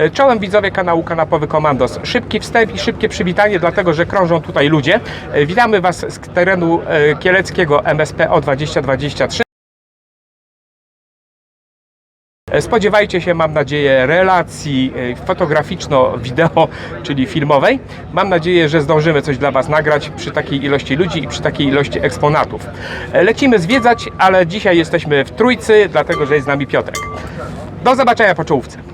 E, Czołem widzowie kanału Kanapowy Komandos. Szybki wstęp i szybkie przywitanie, dlatego że krążą tutaj ludzie. E, Witamy Was z terenu e, kieleckiego MSP O 2023. E, Spodziewajcie się, mam nadzieję, relacji fotograficzno-wideo, czyli filmowej. Mam nadzieję, że zdążymy coś dla Was nagrać przy takiej ilości ludzi i przy takiej ilości eksponatów. Lecimy zwiedzać, ale dzisiaj jesteśmy w Trójcy, dlatego że jest z nami Piotrek. Do zobaczenia po czołówce.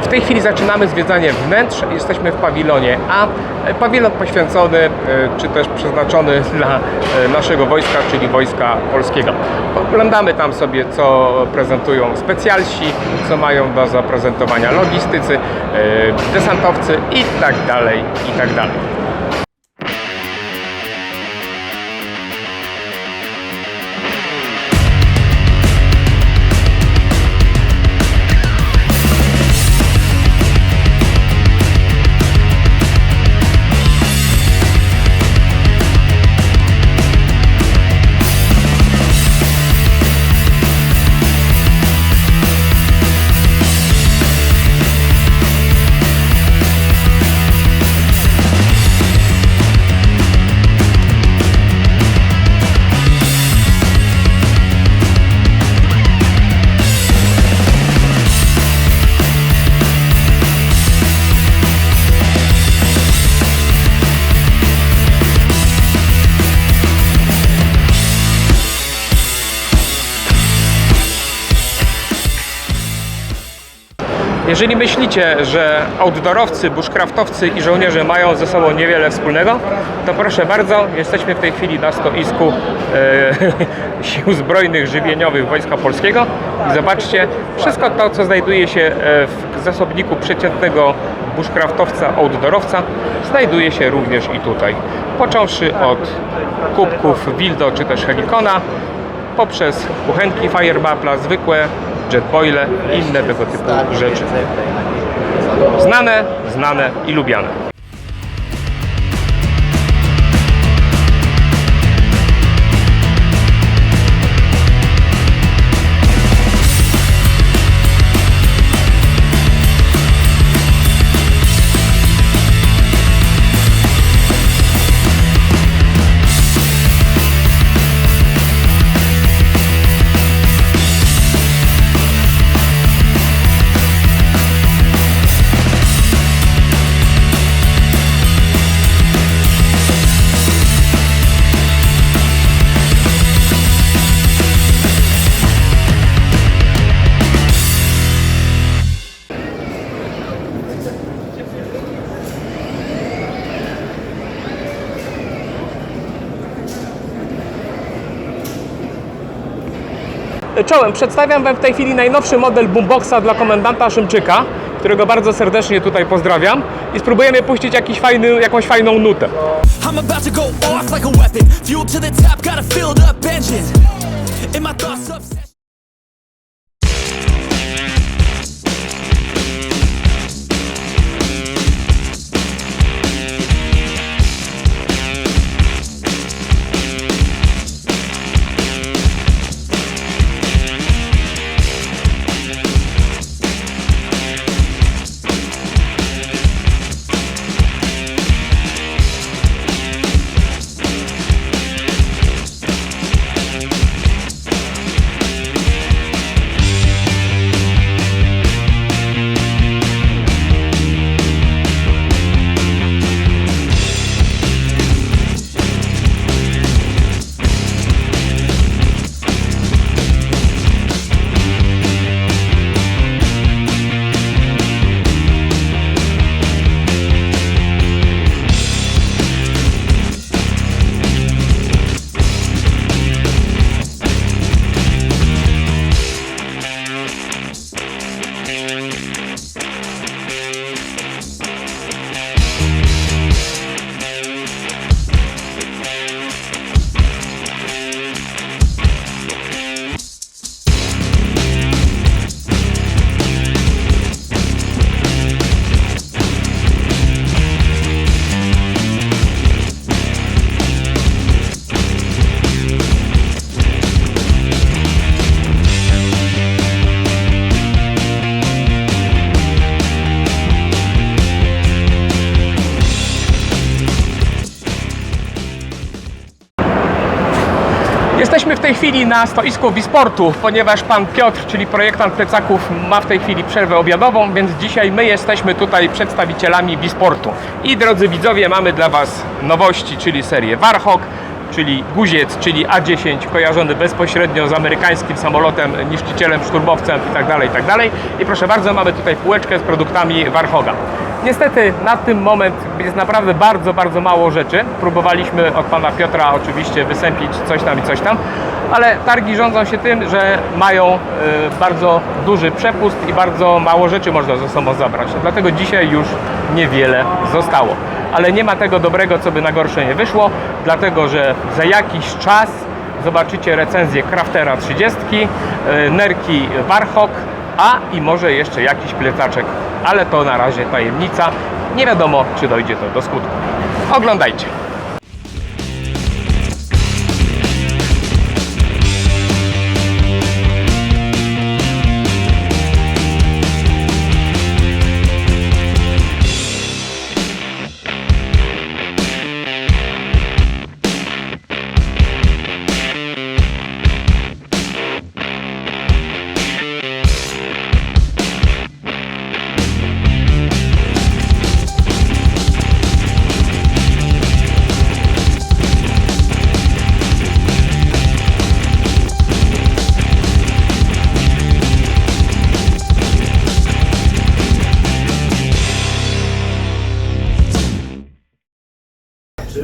W tej chwili zaczynamy zwiedzanie wnętrz. Jesteśmy w pawilonie A. Pawilon poświęcony, e, czy też przeznaczony dla e, naszego wojska, czyli Wojska Polskiego. Oglądamy tam sobie, co prezentują specjalsi, co mają do zaprezentowania logistycy, e, desantowcy i tak dalej, i tak dalej. Jeżeli myślicie, że outdoorowcy, bushcraftowcy i żołnierze mają ze sobą niewiele wspólnego, to proszę bardzo, jesteśmy w tej chwili na stoisku e, Sił Zbrojnych Żywieniowych Wojska Polskiego i zobaczcie, wszystko to, co znajduje się e, w zasobniku przeciętnego bushcraftowca, outdoorowca, znajduje się również i tutaj. Począwszy od kubków Wildo czy też Helikona, poprzez kuchenki Firebappla, zwykłe jetboile i inne tego typu rzeczy. Znane, znane i lubiane. Czołem, przedstawiam Wam w tej chwili najnowszy model boomboxa dla komendanta Szymczyka, którego bardzo serdecznie tutaj pozdrawiam i spróbujemy puścić jakiś fajny, jakąś fajną nutę. Jesteśmy w tej chwili na stoisku Wisportu, ponieważ pan Piotr, czyli projektant plecaków, ma w tej chwili przerwę obiadową, więc dzisiaj my jesteśmy tutaj przedstawicielami Wisportu. I drodzy widzowie, mamy dla Was nowości, czyli serię Warhawk, czyli guziec, czyli A10, kojarzony bezpośrednio z amerykańskim samolotem, niszczycielem, szturmowcem itd. itd. I proszę bardzo, mamy tutaj półeczkę z produktami Warhoga. Niestety na tym moment jest naprawdę bardzo, bardzo mało rzeczy. Próbowaliśmy od pana Piotra oczywiście wysępić coś tam i coś tam, ale targi rządzą się tym, że mają y, bardzo duży przepust i bardzo mało rzeczy można ze sobą zabrać. Dlatego dzisiaj już niewiele zostało. Ale nie ma tego dobrego, co by na gorsze nie wyszło, dlatego że za jakiś czas zobaczycie recenzję Craftera 30, y, nerki Warhawk, a i może jeszcze jakiś plecaczek, ale to na razie tajemnica. Nie wiadomo, czy dojdzie to do skutku. Oglądajcie.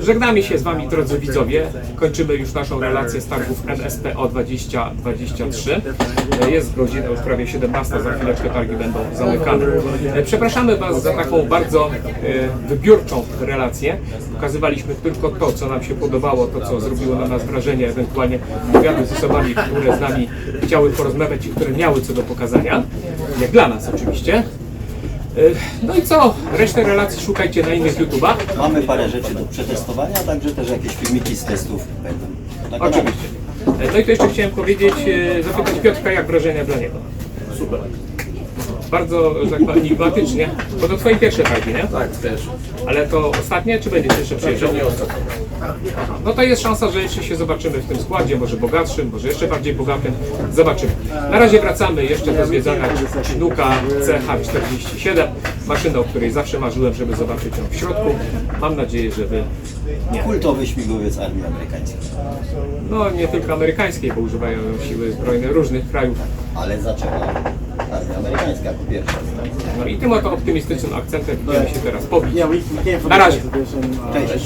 Żegnamy się z Wami, drodzy widzowie. Kończymy już naszą relację z targów NSPO 2023. Jest godzina już prawie 17, za chwileczkę targi będą zamykane. Przepraszamy Was za taką bardzo e, wybiórczą relację. Pokazywaliśmy tylko to, co nam się podobało, to, co zrobiło na nas wrażenie, ewentualnie wywiady z osobami, które z nami chciały porozmawiać i które miały co do pokazania. Jak dla nas oczywiście. E, No i co? Resztę relacji szukajcie na innych YouTubach. Mamy parę rzeczy do przetestowania, także też jakieś filmiki z testów będą. Na kanale. Oczywiście. No i to jeszcze chciałem powiedzieć, e, zapytać Piotrka, jak wrażenia dla niego. Super. Bardzo, że tak powiem, enigmatycznie, bo to twoje pierwsze targi, nie? Tak, też. Ale to ostatnie, czy będziesz jeszcze przyjeżdżał? Nie ostatnio. No to jest szansa, że jeszcze się zobaczymy w tym składzie, może bogatszym, może jeszcze bardziej bogatym. Zobaczymy. Na razie wracamy jeszcze do zwiedzania Nuka CH47, maszyny, o której zawsze marzyłem, żeby zobaczyć ją w środku. Mam nadzieję, że wy nie. Kultowy śmigłowiec armii amerykańskiej. No nie tylko amerykańskiej, bo używają ją siły zbrojne różnych krajów. Ale zaczęła armia amerykańska jako pierwsza. No i tym oto optymistycznym akcentem chcemy się teraz pobić. Na razie. Uh, Cześć.